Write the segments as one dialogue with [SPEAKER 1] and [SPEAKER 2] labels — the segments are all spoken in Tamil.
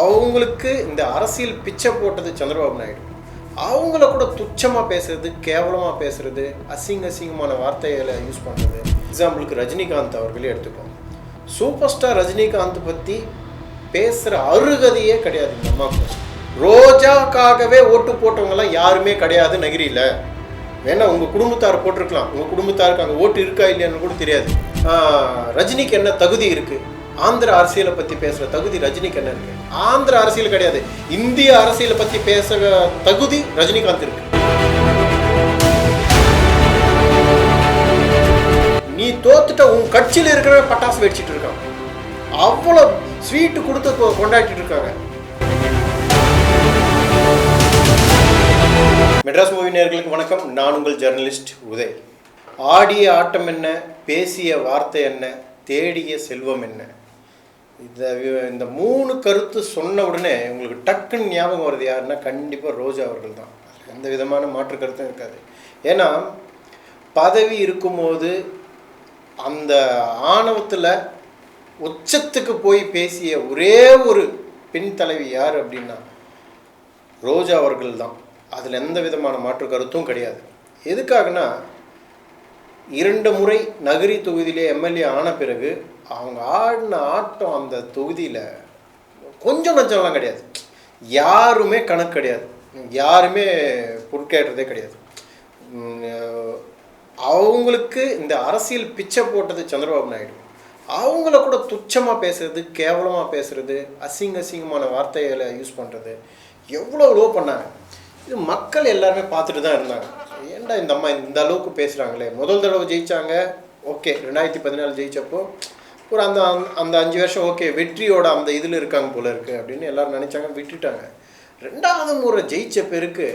[SPEAKER 1] அவங்களுக்கு இந்த அரசியல் பிச்சை போட்டது சந்திரபாபு நாயுடு. அவங்கள கூட துச்சமாக பேசுறது கேவலமாக பேசுறது அசிங்க அசிங்கமான வார்த்தைகளை யூஸ் பண்ணுறது எக்ஸாம்பிளுக்கு ரஜினிகாந்த் அவர்களே எடுத்துக்கோங்க சூப்பர் ஸ்டார் ரஜினிகாந்த் பற்றி பேசுகிற அருகதையே கிடையாது இந்த அம்மாவுக்கு. ரோஜாக்காகவே ஓட்டு போட்டவங்கலாம் யாருமே கிடையாது நகிரியில். வேணா உங்கள் குடும்பத்தார் போட்டிருக்கலாம். உங்கள் குடும்பத்தாருக்கு அங்கே ஓட்டு இருக்கா இல்லையான்னு கூட தெரியாது. ரஜினிக்கு என்ன தகுதி இருக்குது ஆந்திர அரசியலை பற்றி பேசுகிற தகுதி ரஜினிக்கு என்ன இருக்கு ஆந்திர அரசியல் கிடையாது. இந்திய அரசியலை பற்றி பேசுகிற தகுதி ரஜினிகாந்த் இருக்கு. நீ தோத்துட்ட உன் கட்சியில் இருக்கிற பட்டாசு வெடிச்சிட்டு இருக்கான். அவ்வளோ ஸ்வீட்டு கொடுத்து கொ- கொண்டாடிட்டு இருக்காங்க. மெட்ராஸ் மூவி நேர்களுக்கு வணக்கம். நான் உங்கள் ஜெர்னலிஸ்ட் உதய். ஆடிய ஆட்டம் என்ன? பேசிய வார்த்தை என்ன? தேடிய செல்வம் என்ன? இந்த இந்த மூணு கருத்து சொன்ன உடனே உங்களுக்கு டக்குன்னு ஞாபகம் வருது யாருன்னா கண்டிப்பாக ரோஜா அவர்கள் தான் எந்த விதமான மாற்று கருத்தும் இருக்காது. ஏன்னா பதவி இருக்கும்போது அந்த ஆணவத்தில் உச்சத்துக்கு போய் பேசிய ஒரே ஒரு பெண் தலைவி யார் அப்படின்னா ரோஜா அவர்கள் தான் அதில் எந்த விதமான மாற்று கருத்தும் கிடையாது. எதுக்காகனா இரண்டு முறை நகரி தொகுதியிலே எம்எல்ஏ ஆன பிறகு அவங்க ஆடின ஆட்டம் அந்த தொகுதியில் கொஞ்சம் நஞ்சம்லாம் கிடையாது. யாருமே கணக்கு கிடையாது. யாருமே பொருட்கேட்டதே கிடையாது. அவங்களுக்கு இந்த அரசியல் பிச்சை போட்டது சந்திரபாபு நாயுடு. அவங்கள கூட துச்சமாக பேசுறது கேவலமாக பேசுறது அசிங்க அசிங்கமான வார்த்தைகளை யூஸ் பண்ணுறது எவ்வளோ லோ பண்ணாங்க. இது மக்கள் எல்லாருமே பார்த்துட்டு தான் இருந்தாங்க. ஏன்டா இந்த அம்மா இந்த அளவுக்கு பேசுகிறாங்களே முதல் தடவை ஜெயித்தாங்க ஓகே ரெண்டாயிரத்தி பதினாலு ஜெயிச்சப்போ ஒரு அந்த அந்த அஞ்சு வருஷம் ஓகே வெற்றியோட அந்த இதில் இருக்காங்க போல இருக்குது அப்படின்னு எல்லாரும் நினச்சாங்க விட்டுட்டாங்க. ரெண்டாவது முறை ஜெயிச்ச பேருக்கு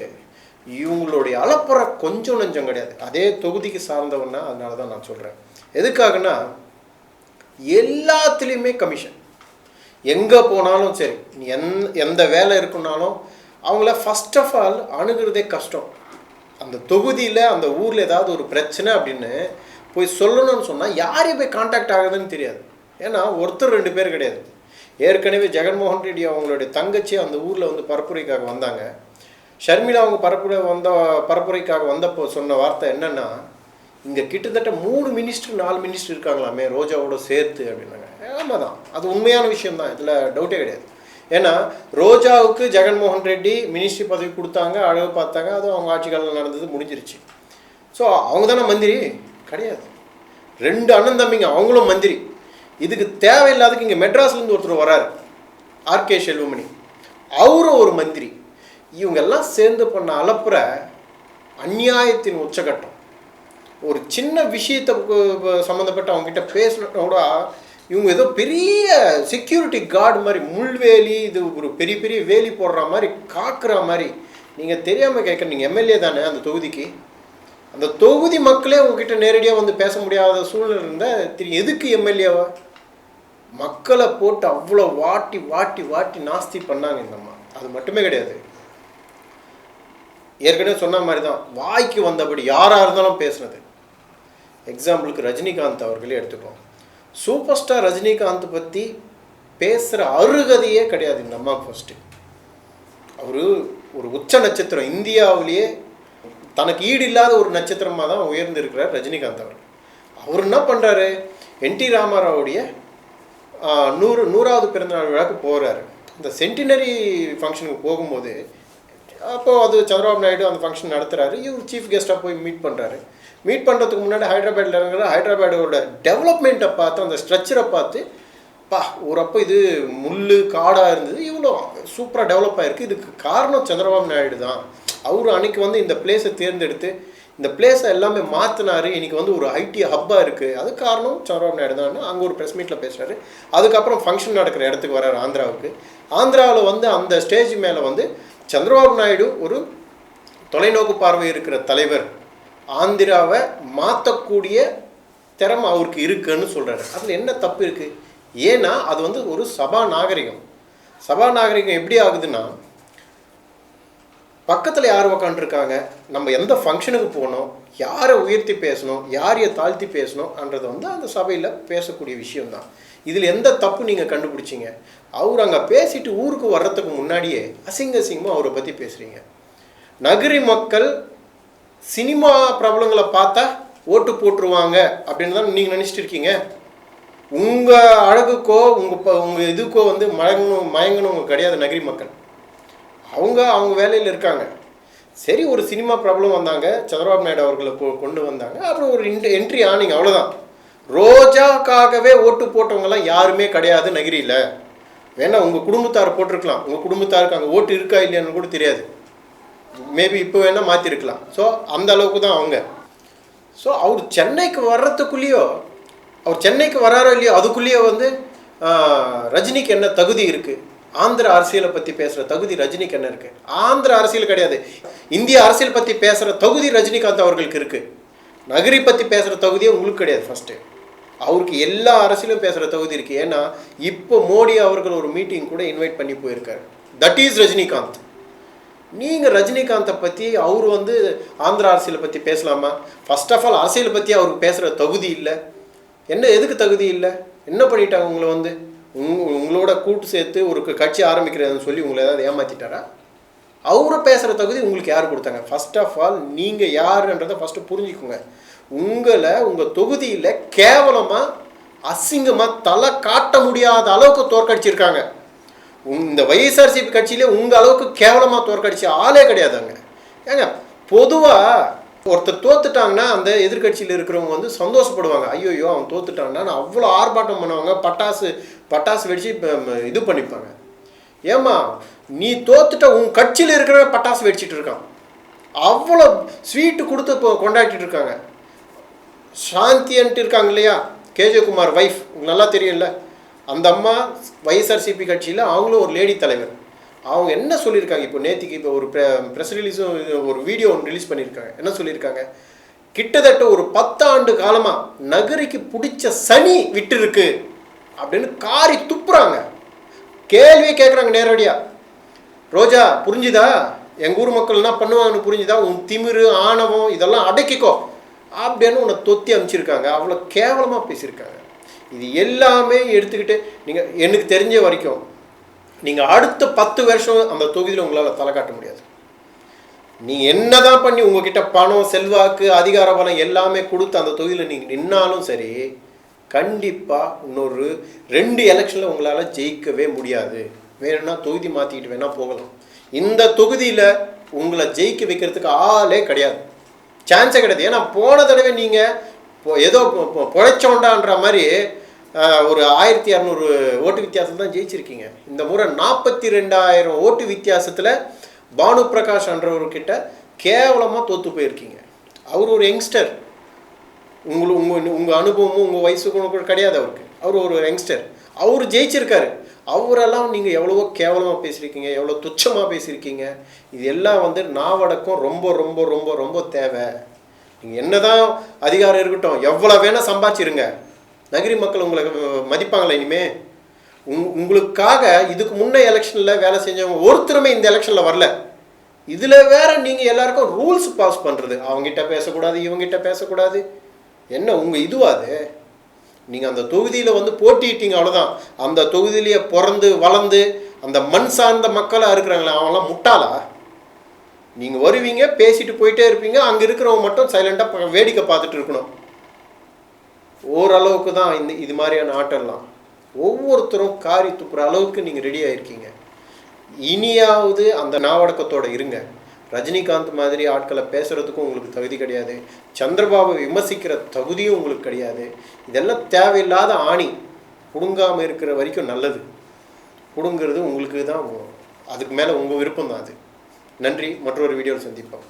[SPEAKER 1] இவங்களுடைய அலப்புற கொஞ்சம் நஞ்சம் கிடையாது. அதே தொகுதிக்கு சார்ந்தவன்னா அதனால தான் நான் சொல்கிறேன் எதுக்காகனா எல்லாத்துலேயுமே கமிஷன் எங்கே போனாலும் சரி எந் எந்த வேலை இருக்குனாலும் அவங்கள ஃபஸ்ட் ஆஃப் ஆல் அணுகிறதே கஷ்டம். அந்த தொகுதியில் அந்த ஊரில் ஏதாவது ஒரு பிரச்சனை அப்படின்னு போய் சொல்லணும்னு சொன்னால் யாரையும் போய் காண்டாக்ட் ஆகுதுன்னு தெரியாது. ஏன்னா ஒருத்தர் ரெண்டு பேர் கிடையாது. ஏற்கனவே ஜெகன்மோகன் ரெட்டி அவங்களுடைய தங்கச்சி அந்த ஊரில் வந்து பரப்புரைக்காக வந்தாங்க. ஷர்மிளா அவங்க பரப்புரை வந்த பரப்புரைக்காக வந்தப்போ சொன்ன வார்த்தை என்னென்னா இங்கே கிட்டத்தட்ட மூணு மினிஸ்டர் நாலு மினிஸ்டர் இருக்காங்களாமே ரோஜாவோட சேர்த்து அப்படின்னாங்க. ஆமாம் தான் அது உண்மையான விஷயம்தான். இதில் டவுட்டே கிடையாது. ஏன்னா ரோஜாவுக்கு ஜெகன்மோகன் ரெட்டி மினிஸ்ட்ரி பதவி கொடுத்தாங்க அழகு பார்த்தாங்க அதுவும் அவங்க ஆட்சி காலம் நடந்தது முடிஞ்சிருச்சு. ஸோ அவங்க தானே மந்திரி? கிடையாது. ரெண்டு அண்ணன் தம்பிங்க அவங்களும் மந்திரி. இதுக்கு தேவையில்லாததுக்கு இங்கே மெட்ராஸ்லேருந்து ஒருத்தர் வராரு. R K Selvamani. அவரும் ஒரு மந்திரி. இவங்கெல்லாம் சேர்ந்து பண்ண அலப்புற அநியாயத்தின் உச்சகட்டம். ஒரு சின்ன விஷயத்தை சம்மந்தப்பட்ட அவங்ககிட்ட பேசணும் கூட இவங்க ஏதோ பெரிய செக்யூரிட்டி கார்டு மாதிரி முள்வேலி இது ஒரு பெரிய பெரிய வேலி போடுற மாதிரி காக்குற மாதிரி. நீங்கள் தெரியாமல் கேட்க நீங்கள் எம்எல்ஏ தானே அந்த தொகுதிக்கு. அந்த தொகுதி மக்களே உங்ககிட்ட நேரடியாக வந்து பேச முடியாத சூழ்நிலை இருந்தால் திரு எதுக்கு எம்எல்ஏவா மக்களை போட்டு அவ்வளோ வாட்டி வாட்டி வாட்டி நாஸ்தி பண்ணாங்க இந்த அம்மா. அது மட்டுமே கிடையாது. ஏற்கனவே சொன்ன மாதிரி தான் வாய்க்கு வந்தபடி யாராக இருந்தாலும் பேசுனது. எக்ஸாம்பிளுக்கு ரஜினிகாந்த் அவர்களே எடுத்துக்கோம் சூப்பர் ஸ்டார் ரஜினிகாந்த் பற்றி பேசுகிற அருகதையே கிடையாது இந்த அம்மாவுக்கு ஃபஸ்ட்டு அவர் ஒரு உச்ச நட்சத்திரம் இந்தியாவிலேயே தனக்கு ஈடு இல்லாத ஒரு நட்சத்திரமாக தான் உயர்ந்திருக்கிறார் ரஜினிகாந்த் அவர் அவர் என்ன பண்ணுறாரு என்டி ராமாராவுடைய நூறு நூறாவது பிறந்தநாள் விழாக்கு போகிறாரு இந்த சென்டினரி ஃபங்க்ஷனுக்கு போகும்போது அப்போது அது சந்திரபாபு நாயுடு அந்த ஃபங்க்ஷன் நடத்துகிறாரு இவர் சீஃப் கெஸ்ட்டாக போய் மீட் பண்ணுறாரு மீட் பண்ணுறதுக்கு முன்னாடி ஹைதராபாத்தில் இருக்கிற ஹைதராபாடோட டெவலப்மெண்ட்டை பார்த்து அந்த ஸ்ட்ரக்சரை பார்த்து பா ஒரு அப்போ இது முள் காடாக இருந்தது. இவ்வளோ சூப்பராக டெவலப் ஆகிருக்கு இதுக்கு காரணம் சந்திரபாபு நாயுடு தான். அவர் அன்னைக்கு வந்து இந்த பிளேஸை தேர்ந்தெடுத்து இந்த பிளேஸை எல்லாமே மாற்றினார் இன்றைக்கி வந்து ஒரு ஐடி ஹப்பாக இருக்குது அது காரணம் சந்திரபாபு நாயுடு தான். அங்கே ஒரு ப்ரெஸ் மீட்டில் பேசுகிறாரு அதுக்கப்புறம் ஃபங்க்ஷன் நடக்கிற இடத்துக்கு வராரு ஆந்திராவுக்கு. ஆந்திராவில் வந்து அந்த ஸ்டேஜ் மேலே வந்து சந்திரபாபு நாயுடு ஒரு தொலைநோக்கு பார்வை இருக்கிற தலைவர். ஆந்திராவை மாற்றக்கூடிய திறமை அவருக்கு இருக்குன்னு சொல்கிறாரு அதில் என்ன தப்பு இருக்குது ஏன்னா அது வந்து ஒரு சபா நாகரிகம். சபா நாகரிகம் எப்படி ஆகுதுன்னா பக்கத்தில் யார் உக்காந்துருக்காங்க? நம்ம எந்த ஃபங்க்ஷனுக்கு போகணும்? யாரை உயர்த்தி பேசணும்? யாரையை தாழ்த்தி பேசணும்ன்றது வந்து அந்த சபையில் பேசக்கூடிய விஷயம்தான். இதில் எந்த தப்பு நீங்கள் கண்டுபிடிச்சிங்க? அவர் அங்கே பேசிட்டு ஊருக்கு வர்றதுக்கு முன்னாடியே அசிங்க அசிங்கமாக அவரை பற்றி பேசுகிறீங்க நகரி மக்கள் சினிமா பிரபலங்களை பார்த்தா ஓட்டு போட்டுருவாங்க அப்படின்னு தான் நீங்கள் நினச்சிட்டு இருக்கீங்க? உங்கள் அழகுக்கோ உங்கள் உங்கள் இதுக்கோ வந்து மயங்கணும் மயங்கணுங்க கிடையாது நகரி மக்கள். அவங்க அவங்க வேலையில் இருக்காங்க. சரி ஒரு சினிமா ப்ராப்ளம் வந்தாங்க. சந்திரபாபு நாயுடு அவர்களை கொண்டு வந்தாங்க. அப்புறம் ஒரு என்ட்ரி ஆனீங்க அவ்வளோதான் ரோஜாக்காகவே ஓட்டு போட்டவங்கலாம் யாருமே கிடையாது நகிரியில். வேணா உங்கள் குடும்பத்தார் போட்டிருக்கலாம். உங்கள் குடும்பத்தாருக்கு அங்கே ஓட்டு இருக்கா இல்லையான்னு கூட தெரியாது. மேபி இப்போ வேணால் மாற்றிருக்கலாம் ஸோ அந்த அளவுக்கு தான் அவங்க. ஸோ அவர் சென்னைக்கு வர்றதுக்குள்ளேயோ அவர் சென்னைக்கு வராரோ இல்லையோ அதுக்குள்ளேயோ வந்து ரஜினிக்கு என்ன தகுதி இருக்குது ஆந்திர அரசியலை பற்றி பேசுகிற தகுதி ரஜினிக்கு என்ன இருக்குது ஆந்திர அரசியல் கிடையாது. இந்திய அரசியல் பற்றி பேசுகிற தகுதி ரஜினிகாந்த் அவர்களுக்கு இருக்குது நகரி பற்றி பேசுகிற தகுதியே உங்களுக்கு கிடையாது ஃபஸ்ட்டு அவருக்கு எல்லா அரசியலும் பேசுகிற தகுதி இருக்குது ஏன்னா இப்போ மோடி அவர்கள் ஒரு மீட்டிங் கூட இன்வைட் பண்ணி போயிருக்காரு. That is Rajinikanth. நீங்கள் ரஜினிகாந்தை பற்றி அவர் வந்து ஆந்திர அரசியலை பற்றி பேசலாமா? ஃபர்ஸ்ட் ஆஃப் ஆல் அரசியலை பற்றி அவருக்கு பேசுகிற தகுதி இல்லை. என்ன எதுக்கு தகுதி இல்லை? என்ன பண்ணிட்டாங்க உங்களை வந்து? உங் உங்களோட கூட்டு சேர்த்து ஒரு கட்சி ஆரம்பிக்கிறதுன்னு சொல்லி உங்களை ஏதாவது ஏமாத்திட்டாரா? அவரை பேசுகிற தகுதி உங்களுக்கு யார் கொடுத்தாங்க? ஃபர்ஸ்ட் ஆஃப் ஆல் நீங்கள் யாருன்றதை ஃபஸ்ட்டு புரிஞ்சுக்கோங்க. உங்களை உங்கள் தொகுதியில் கேவலமாக அசிங்கமாக தலை காட்ட முடியாத அளவுக்கு தோற்கடிச்சிருக்காங்க. உங்க- இந்த வைஎஸ்ஆர்சிபி கட்சியிலே உங்கள் அளவுக்கு கேவலமாக தோற்கடிச்ச ஆளே கிடையாதுங்க. ஏங்க பொதுவாக ஒருத்தர் தோத்துட்டாங்கன்னா அந்த எதிர்க்கட்சியில் இருக்கிறவங்க வந்து சந்தோஷப்படுவாங்க. ஐயோயோ அவன் தோத்துட்டான்னா அவ்வளோ ஆர்ப்பாட்டம் பண்ணுவாங்க பட்டாசு பட்டாசு வெடிச்சு இது பண்ணிப்பாங்க. ஏம்மா நீ தோத்துட்ட உன் கட்சியில் இருக்கிற பட்டாசு வெடிச்சிட்டு இருக்கான். அவ்வளோ ஸ்வீட்டு கொடுத்து இப்போ கொண்டாடிட்டு இருக்காங்க. சாந்தின்ட்டு இருக்காங்க இல்லையா? கேஜே குமார் ஒய்ஃப் உங்களுக்கு நல்லா தெரியும்ல? அந்த அம்மா வைஎஸ்ஆர்சிபி கட்சியில் அவங்களும் ஒரு லேடி தலைவர். அவங்க என்ன சொல்லியிருக்காங்க? இப்போ நேத்திக்கு இப்போ ஒரு ப்ரெஸ் ரிலீஸும் ஒரு வீடியோ ஒன்று ரிலீஸ் பண்ணியிருக்காங்க. என்ன சொல்லியிருக்காங்க? கிட்டத்தட்ட ஒரு பத்தாண்டு காலமாக நகரிக்கு பிடிச்ச சனி விட்டு இருக்கு அப்படின்னு காரி துப்புறாங்க. கேள்வியே கேட்குறாங்க நேரடியாக ரோஜா புரிஞ்சுதா? எங்கள் ஊர் மக்கள் என்ன பண்ணுவாங்கன்னு புரிஞ்சுதா? உன் திமிரு ஆணவம் இதெல்லாம் அடக்கிக்கோ அப்படின்னு உன்னை தொத்தி அமைச்சிருக்காங்க அவ்வளோ கேவலமாக பேசியிருக்காங்க. இது எல்லாமே எடுத்துக்கிட்டு நீங்கள் எனக்கு தெரிஞ்ச வரைக்கும் நீங்கள் அடுத்த பத்து வருஷம் அந்த தொகுதியில் உங்களால் தலை காட்ட முடியாது. நீங்கள் என்னதான் பண்ணி உங்ககிட்ட பணம் செல்வாக்கு அதிகார பலம் எல்லாமே கொடுத்து அந்த தொகுதியில் நீங்கள் நின்னாலும் சரி கண்டிப்பாக இன்னொரு ரெண்டு எலெக்ஷனில் உங்களால் ஜெயிக்கவே முடியாது. வேணும்னா தொகுதி மாற்றிக்கிட்டு வேணால் போகலாம். இந்த தொகுதியில் உங்களை ஜெயிக்க வைக்கிறதுக்கு ஆளே கிடையாது. சான்ஸே கிடையாது. ஏன்னா போன தடவை நீங்கள் ஏதோ பொழைச்சோண்டான்ற மாதிரி ஒரு ஆயிரத்தி இரநூறு ஓட்டு வித்தியாசம் தான் ஜெயிச்சிருக்கீங்க. இந்த முறை நாற்பத்தி ரெண்டாயிரம் ஓட்டு வித்தியாசத்தில் பானு பிரகாஷ் என்றவர்கிட்ட கேவலமாக தோற்று போயிருக்கீங்க. அவர் ஒரு யங்ஸ்டர். உங்களுக்கு உங்கள் உங்கள் அனுபவமும் உங்கள் வயசுக்கும் கூட கிடையாது அவருக்கு. அவர் ஒரு யங்ஸ்டர். அவர் ஜெயிச்சிருக்காரு. அவரெல்லாம் நீங்கள் எவ்வளவோ கேவலமாக பேசியிருக்கீங்க எவ்வளோ துச்சமாக பேசியிருக்கீங்க. இது எல்லாம் வந்து நாவடக்கம் ரொம்ப ரொம்ப ரொம்ப ரொம்ப தேவை. நீங்கள் என்னதான் அதிகாரம் இருக்கட்டும் எவ்வளோ வேணால் சம்பாதிச்சிருங்க. நகரி மக்கள் உங்களை மதிப்பாங்களே மதிப்பாங்களா இனிமே? உங் உங்களுக்காக இதுக்கு முன்னே எலெக்ஷனில் வேலை செஞ்சவங்க ஒருத்தருமே இந்த எலெக்ஷனில் வரல. இதில் வேற நீங்கள் எல்லாருக்கும் ரூல்ஸ் பாஸ் பண்ணுறது அவங்ககிட்ட பேசக்கூடாது இவங்ககிட்ட பேசக்கூடாது. என்ன உங்கள் இதுவாது நீங்கள் அந்த தொகுதியில் வந்து போட்டிட்டீங்க அவ்வளோதான் அந்த தொகுதியிலேயே பிறந்து வளர்ந்து அந்த மண் சார்ந்த மக்களாக இருக்கிறாங்களே அவங்களாம் முட்டாளா? நீங்கள் வருவீங்க பேசிட்டு போயிட்டே இருப்பீங்க அங்கே இருக்கிறவங்க மட்டும் சைலண்டாக வேடிக்கை பார்த்துட்டு இருக்கணும். ஓரளவுக்கு தான் இந்த இது மாதிரியான ஆட்டம்லாம். ஒவ்வொருத்தரும் காரி துப்புற அளவுக்கு நீங்கள் ரெடி ஆகிருக்கீங்க இனியாவது அந்த நாவடக்கத்தோட இருங்க. ரஜினிகாந்த் மாதிரி ஆட்களை பேசுகிறதுக்கும் உங்களுக்கு தகுதி கிடையாது. சந்திரபாபு விமர்சிக்கிற தகுதியும் உங்களுக்கு கிடையாது. இதெல்லாம் தேவையில்லாத ஆணி. பிடுங்காமல் இருக்கிற வரைக்கும் நல்லது. பிடுங்கிறது உங்களுக்கு தான் அதுக்கு மேலே உங்கள் விருப்பம் தான் அது. நன்றி. மற்றொரு வீடியோவில் சந்திப்போம்.